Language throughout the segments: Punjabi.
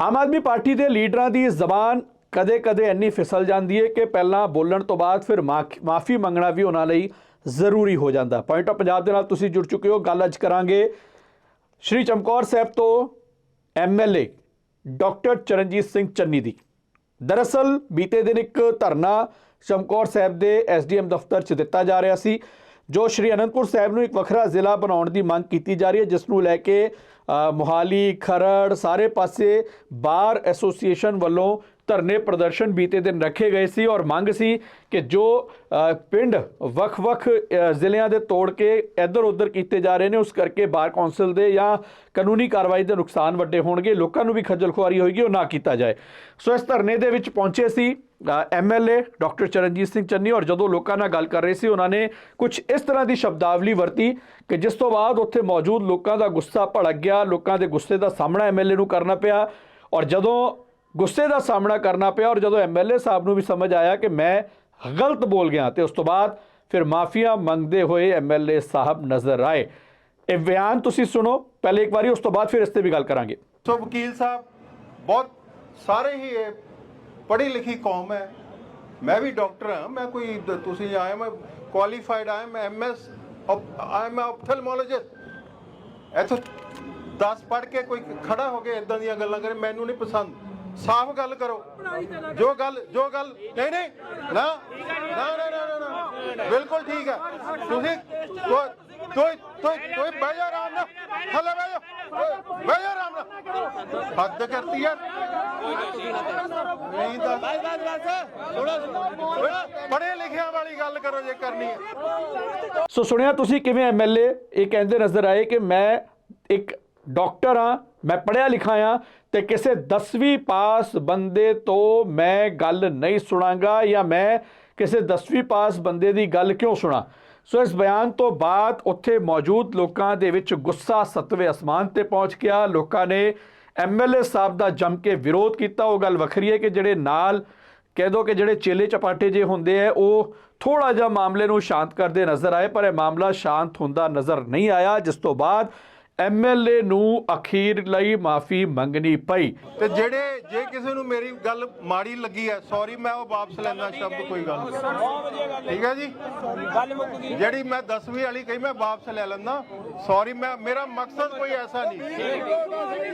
ਆਮ ਆਦਮੀ ਪਾਰਟੀ ਦੇ ਲੀਡਰਾਂ ਦੀ ਜ਼ਬਾਨ ਕਦੇ-ਕਦੇ ਇੰਨੀ ਫਿਸਲ ਜਾਂਦੀ ਹੈ ਕਿ ਪਹਿਲਾਂ ਬੋਲਣ ਤੋਂ ਬਾਅਦ ਫਿਰ ਮਾਫੀ ਮੰਗਣਾ ਵੀ ਉਹਨਾਂ ਲਈ ਜ਼ਰੂਰੀ ਹੋ ਜਾਂਦਾ। ਪੁਆਇੰਟ ਆਫ ਪੰਜਾਬ ਦੇ ਨਾਲ ਤੁਸੀਂ ਜੁੜ ਚੁੱਕੇ ਹੋ। ਗੱਲ ਅੱਜ ਕਰਾਂਗੇ ਸ਼੍ਰੀ ਚਮਕੌਰ ਸਾਹਿਬ ਤੋਂ ਐਮਐਲਏ ਡਾਕਟਰ ਚਰਨਜੀਤ ਸਿੰਘ ਚੰਨੀ ਦੀ। ਦਰਅਸਲ ਬੀਤੇ ਦਿਨ ਇੱਕ ਧਰਨਾ ਚਮਕੌਰ ਸਾਹਿਬ ਦੇ ਐਸਡੀਐਮ ਦਫ਼ਤਰ 'ਚ ਦਿੱਤਾ ਜਾ ਰਿਹਾ ਸੀ, ਜੋ ਸ਼੍ਰੀ ਅਨੰਦਪੁਰ ਸਾਹਿਬ ਨੂੰ ਇੱਕ ਵੱਖਰਾ ਜ਼ਿਲ੍ਹਾ ਬਣਾਉਣ ਦੀ ਮੰਗ ਕੀਤੀ ਜਾ ਰਹੀ ਹੈ, ਜਿਸ ਨੂੰ ਲੈ ਕੇ ਮੋਹਾਲੀ, ਖਰੜ ਸਾਰੇ ਪਾਸੇ ਬਾਰ ਐਸੋਸੀਏਸ਼ਨ ਵੱਲੋਂ ਧਰਨੇ ਪ੍ਰਦਰਸ਼ਨ ਬੀਤੇ ਦਿਨ ਰੱਖੇ ਗਏ ਸੀ ਔਰ ਮੰਗ ਸੀ ਕਿ ਜੋ ਪਿੰਡ ਵੱਖ-ਵੱਖ ਜ਼ਿਲ੍ਹਿਆਂ ਦੇ ਤੋੜ ਕੇ ਇੱਧਰ ਉੱਧਰ ਕੀਤੇ ਜਾ ਰਹੇ ਨੇ, ਉਸ ਕਰਕੇ ਬਾਰ ਕੌਂਸਲ ਦੇ ਜਾਂ ਕਾਨੂੰਨੀ ਕਾਰਵਾਈ ਦੇ ਨੁਕਸਾਨ ਵੱਡੇ ਹੋਣਗੇ, ਲੋਕਾਂ ਨੂੰ ਵੀ ਖੱਜਲ ਖੁਆਰੀ ਹੋਏਗੀ, ਉਹ ਨਾ ਕੀਤਾ ਜਾਏ। ਸੋ ਇਸ ਧਰਨੇ ਦੇ ਵਿੱਚ ਪਹੁੰਚੇ ਸੀ ਐਮਐਲਏ ਡਾਕਟਰ ਚਰਨਜੀਤ ਸਿੰਘ ਚੰਨੀ ਔਰ ਜਦੋਂ ਲੋਕਾਂ ਨਾਲ ਗੱਲ ਕਰ ਰਹੇ ਸੀ, ਉਹਨਾਂ ਨੇ ਕੁਝ ਇਸ ਤਰ੍ਹਾਂ ਦੀ ਸ਼ਬਦਾਵਲੀ ਵਰਤੀ ਕਿ ਜਿਸ ਤੋਂ ਬਾਅਦ ਉੱਥੇ ਮੌਜੂਦ ਲੋਕਾਂ ਦਾ ਗੁੱਸਾ ਭੜਕ ਗਿਆ ਲੋਕਾਂ ਦੇ ਗੁੱਸੇ ਦਾ ਸਾਹਮਣਾ ਐਮਐਲਏ ਨੂੰ ਕਰਨਾ ਪਿਆ ਔਰ ਜਦੋਂ ਗੁੱਸੇ ਦਾ ਸਾਹਮਣਾ ਕਰਨਾ ਪਿਆ ਔਰ ਜਦੋਂ ਐਮਐਲਏ ਸਾਹਿਬ ਨੂੰ ਵੀ ਸਮਝ ਆਇਆ ਕਿ ਮੈਂ ਗਲਤ ਬੋਲ ਗਿਆ ਤੇ ਉਸ ਤੋਂ ਬਾਅਦ ਫਿਰ ਮਾਫੀਆ ਮੰਗਦੇ ਹੋਏ ਐਮਐਲਏ ਸਾਹਿਬ ਨਜ਼ਰ ਆਏ। ਇਹ ਬਿਆਨ ਤੁਸੀਂ ਸੁਣੋ, ਪਹਿਲੇ ਇੱਕ ਵਾਰੀ, ਉਸ ਤੋਂ ਬਾਅਦ ਫਿਰ ਇਸ ਤੇ ਵੀ ਗੱਲ ਕਰਾਂਗੇ। ਸੋ ਵਕੀਲ ਸਾਹਿਬ, ਬਹੁਤ ਸਾਰੇ ਹੀ ਇਹ ਪੜ੍ਹੀ ਲਿਖੀ ਕੌਮ ਹੈ। ਮੈਂ ਵੀ ਡਾਕਟਰ ਹਾਂ, ਮੈਂ ਕੋਈ ਤੁਸੀਂ ਆਏ ਮੈਂ ਕੁਆਲੀਫਾਈਡ ਆਇਆ ਮੈਂ ਐਮਐਸ ਆਈ ਐਮ ਆਪਥਲਮੋਲੋਜਿਸਟ ਇੱਥੋਂ 10 ਪੜ੍ਹ ਕੇ ਕੋਈ ਖੜਾ ਹੋ ਕੇ ਇਦਾਂ ਦੀਆਂ ਗੱਲਾਂ ਕਰੇ ਮੈਨੂੰ ਨਹੀਂ ਪਸੰਦ। ਸਾਫ਼ ਗੱਲ ਕਰੋ। ਜੋ ਗੱਲ ਜੋ ਗੱਲ ਨਹੀਂ ਨਹੀਂ ਨਾ ਨਾ ਨਾ ਨਾ ਬਿਲਕੁਲ ਠੀਕ ਹੈ। ਤੁਸੀਂ ਕੋਈ ਕੋਈ ਕੋਈ ਕੋਈ ਬਹਿ ਜਾ ਆਰਾਮ ਨਾਲ। ਹਲੇ ਬਹਿ ਜਾ। ਓਏ, ਬਹਿ ਜਾ ਆਰਾਮ ਨਾਲ। ਹੱਦ ਕਰਤੀ ਯਾਰ। ਨਹੀਂ ਤਾਂ ਪੜ੍ਹੇ ਲਿਖਿਆ ਵਾਲੀ ਗੱਲ ਕਰੋ ਜੇ ਕਰਨੀ ਹੈ। ਸੋ ਸੁਣਿਆ ਤੁਸੀਂ ਕਿਵੇਂ ਐਮਐਲਏ ਇਹ ਕਹਿੰਦੇ ਨਜ਼ਰ ਆਏ ਕਿ ਮੈਂ ਇੱਕ ਡਾਕਟਰ ਹਾਂ, ਮੈਂ ਪੜ੍ਹਿਆ ਲਿਖਾ ਹਾਂ ਤੇ ਕਿਸੇ 10ਵੀਂ ਪਾਸ ਬੰਦੇ ਤੋਂ ਮੈਂ ਗੱਲ ਨਹੀਂ ਸੁਣਾਂਗਾ ਜਾਂ ਮੈਂ ਕਿਸੇ 10ਵੀਂ ਪਾਸ ਬੰਦੇ ਦੀ ਗੱਲ ਕਿਉਂ ਸੁਣਾ? ਸੋ ਇਸ ਬਿਆਨ ਤੋਂ ਬਾਅਦ ਉੱਥੇ ਮੌਜੂਦ ਲੋਕਾਂ ਦੇ ਵਿੱਚ ਗੁੱਸਾ ਸਤਵੇਂ ਅਸਮਾਨ ਤੇ ਪਹੁੰਚ ਗਿਆ। ਲੋਕਾਂ ਨੇ ਐਮਐਲਏ ਸਾਹਿਬ ਦਾ ਜੰਮ ਕੇ ਵਿਰੋਧ ਕੀਤਾ। ਉਹ ਗੱਲ ਵੱਖਰੀ ਹੈ ਕਿ ਜਿਹੜੇ ਨਾਲ ਕਹਿ ਦੋ ਕਿ ਜਿਹੜੇ ਚੇਲੇ ਚਪਾਟੇ ਜੇ ਹੁੰਦੇ ਆ, ਉਹ ਥੋੜਾ ਜਿਹਾ ਮਾਮਲੇ ਨੂੰ ਸ਼ਾਂਤ ਕਰਦੇ ਨਜ਼ਰ ਆਏ, ਪਰ ਇਹ ਮਾਮਲਾ ਸ਼ਾਂਤ ਹੁੰਦਾ ਨਜ਼ਰ ਨਹੀਂ ਆਇਆ, ਜਿਸ ਤੋਂ ਬਾਅਦ ਐਮਐਲਏ ਨੂੰ ਅਖੀਰ ਲਈ ਮਾਫੀ ਮੰਗਣੀ ਪਈ। ਤੇ ਜਿਹੜੇ ਜੇ ਕਿਸੇ ਨੂੰ ਮੇਰੀ ਗੱਲ ਮਾੜੀ ਲੱਗੀ ਹੈ ਸੌਰੀ ਮੈਂ ਉਹ ਵਾਪਸ ਲੈਂਦਾ ਸ਼ਬਦ ਕੋਈ ਗੱਲ ਨਹੀਂ। ਠੀਕ ਹੈ ਜੀ? ਗੱਲ ਮੁੱਕ ਗਈ ਜਿਹੜੀ ਮੈਂ 10ਵੀਂ ਵਾਲੀ ਕਹੀ ਮੈਂ ਵਾਪਸ ਲੈ ਲੈਂਦਾ। ਸੌਰੀ ਮੈਂ ਮੇਰਾ ਮਕਸਦ ਕੋਈ ਐਸਾ ਨਹੀਂ।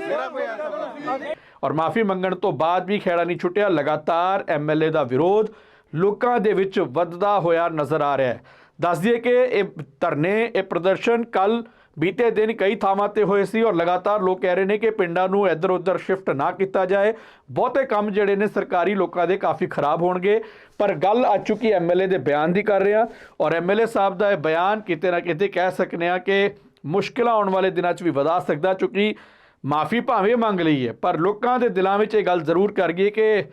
ਮੇਰਾ ਕੋਈ ਐਸਾ ਔਰ ਮਾਫੀ ਮੰਗਣ ਤੋਂ ਬਾਅਦ ਵੀ ਖੇੜਾ ਨਹੀਂ ਛੁੱਟਿਆ ਲਗਾਤਾਰ ਐਮਐਲਏ ਦਾ ਵਿਰੋਧ ਲੋਕਾਂ ਦੇ ਵਿੱਚ ਵੱਧਦਾ ਹੋਇਆ ਨਜ਼ਰ ਆ ਰਿਹਾ ਹੈ। ਦੱਸ ਦਈਏ ਕਿ ਇਹ ਧਰਨੇ ਇਹ ਪ੍ਰਦਰਸ਼ਨ ਕੱਲ ਬੀਤੇ ਦਿਨ ਕਈ ਥਾਵਾਂ ਤੇ ਹੋਏ ਸੀ ਔਰ ਲਗਾਤਾਰ ਲੋਕ ਕਹਿ ਰਹੇ ਨੇ ਕਿ ਪਿੰਡਾਂ ਨੂੰ ਇੱਧਰ ਉੱਧਰ ਸ਼ਿਫਟ ਨਾ ਕੀਤਾ ਜਾਏ। ਬਹੁਤੇ ਕੰਮ ਜਿਹੜੇ ਨੇ ਸਰਕਾਰੀ ਲੋਕਾਂ ਦੇ ਕਾਫੀ ਖਰਾਬ ਹੋਣਗੇ। ਪਰ ਗੱਲ ਆ ਚੁੱਕੀ ਐਮਐਲਏ ਦੇ ਬਿਆਨ ਦੀ ਕਰ ਰਹੇ। ਹਾਂ ਔਰ ਐਮਐਲਏ ਸਾਹਿਬ ਦਾ ਇਹ ਬਿਆਨ ਕਿਤੇ ਨਾ ਕਿਤੇ ਕਹਿ ਸਕਨੇ ਆ ਕਿ ਮੁਸ਼ਕਿਲਾਂ ਆਉਣ ਵਾਲੇ ਦਿਨਾਂ 'ਚ ਵੀ ਵਧਾ ਸਕਦਾ ਕਿਉਂਕਿ ਮਾਫੀ ਭਾਵੇਂ ਮੰਗ ਲਈ ਹੈ, ਪਰ ਲੋਕਾਂ ਦੇ ਦਿਲਾਂ ਵਿੱਚ ਇਹ ਗੱਲ ਜ਼ਰੂਰ ਕਰ ਗਈ ਕਿ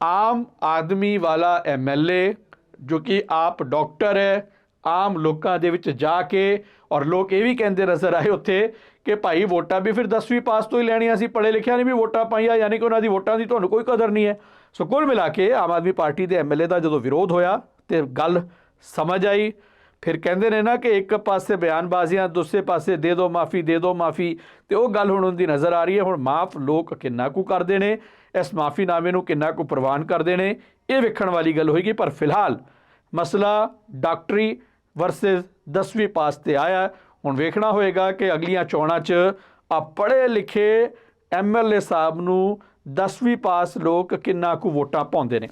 ਆਮ ਆਦਮੀ ਵਾਲਾ ਐਮਐਲਏ ਜੋ ਕਿ ਆਪ ਡਾਕਟਰ ਹੈ ਆਮ ਲੋਕਾਂ ਦੇ ਵਿੱਚ ਜਾ ਕੇ ਔਰ ਲੋਕ ਇਹ ਵੀ ਕਹਿੰਦੇ ਨਜ਼ਰ ਆਏ ਉੱਥੇ ਕਿ ਭਾਈ ਵੋਟਾਂ ਵੀ ਫਿਰ 10ਵੀਂ ਪਾਸ ਤੋਂ ਹੀ ਲੈਣੀਆਂ ਸੀ, ਪੜ੍ਹੇ ਲਿਖਿਆ ਨੇ ਵੀ ਵੋਟਾਂ ਪਾਈਆਂ, ਯਾਨੀ ਕਿ ਉਹਨਾਂ ਦੀ ਵੋਟਾਂ ਦੀ ਤੁਹਾਨੂੰ ਕੋਈ ਕਦਰ ਨਹੀਂ ਹੈ। ਸੋ ਕੁੱਲ ਮਿਲਾ ਕੇ ਆਮ ਆਦਮੀ ਪਾਰਟੀ ਦੇ ਐਮਐਲਏ ਦਾ ਜਦੋਂ ਵਿਰੋਧ ਹੋਇਆ ਤੇ ਗੱਲ ਸਮਝ ਆਈ, ਫਿਰ ਕਹਿੰਦੇ ਨੇ ਨਾ ਕਿ ਇੱਕ ਪਾਸੇ ਬਿਆਨਬਾਜ਼ੀਆਂ, ਦੂਸਰੇ ਪਾਸੇ ਦੇ ਦਿਓ ਮਾਫੀ, ਦੇ ਦਿਓ ਮਾਫੀ, ਤੇ ਉਹ ਗੱਲ ਹੁਣ ਉਹਦੀ ਨਜ਼ਰ ਆ ਰਹੀ ਹੈ, ਹੁਣ ਮਾਫ ਲੋਕ ਕਿੰਨਾ ਕੁ ਕਰਦੇ ਨੇ, ਇਸ ਮਾਫੀਨਾਮੇ ਨੂੰ ਕਿੰਨਾ ਕੁ ਪ੍ਰਵਾਨ ਕਰਦੇ ਨੇ, ਇਹ ਵੇਖਣ ਵਾਲੀ ਗੱਲ ਹੋਏਗੀ, ਪਰ ਫਿਲਹਾਲ ਮਸਲਾ ਡਾਕਟਰੀ ਵਰਸਸ 10ਵੀਂ ਪਾਸ ਤੇ ਆਇਆ ਹੁਣ ਵੇਖਣਾ ਹੋਏਗਾ ਕਿ ਅਗਲੀਆਂ ਚੋਣਾਂ 'ਚ ਆ ਪੜ੍ਹੇ ਲਿਖੇ ਐਮਐਲਏ ਸਾਹਿਬ ਨੂੰ 10ਵੀਂ ਪਾਸ ਲੋਕ ਕਿੰਨਾ ਕੁ ਵੋਟਾਂ ਪਾਉਂਦੇ ਨੇ।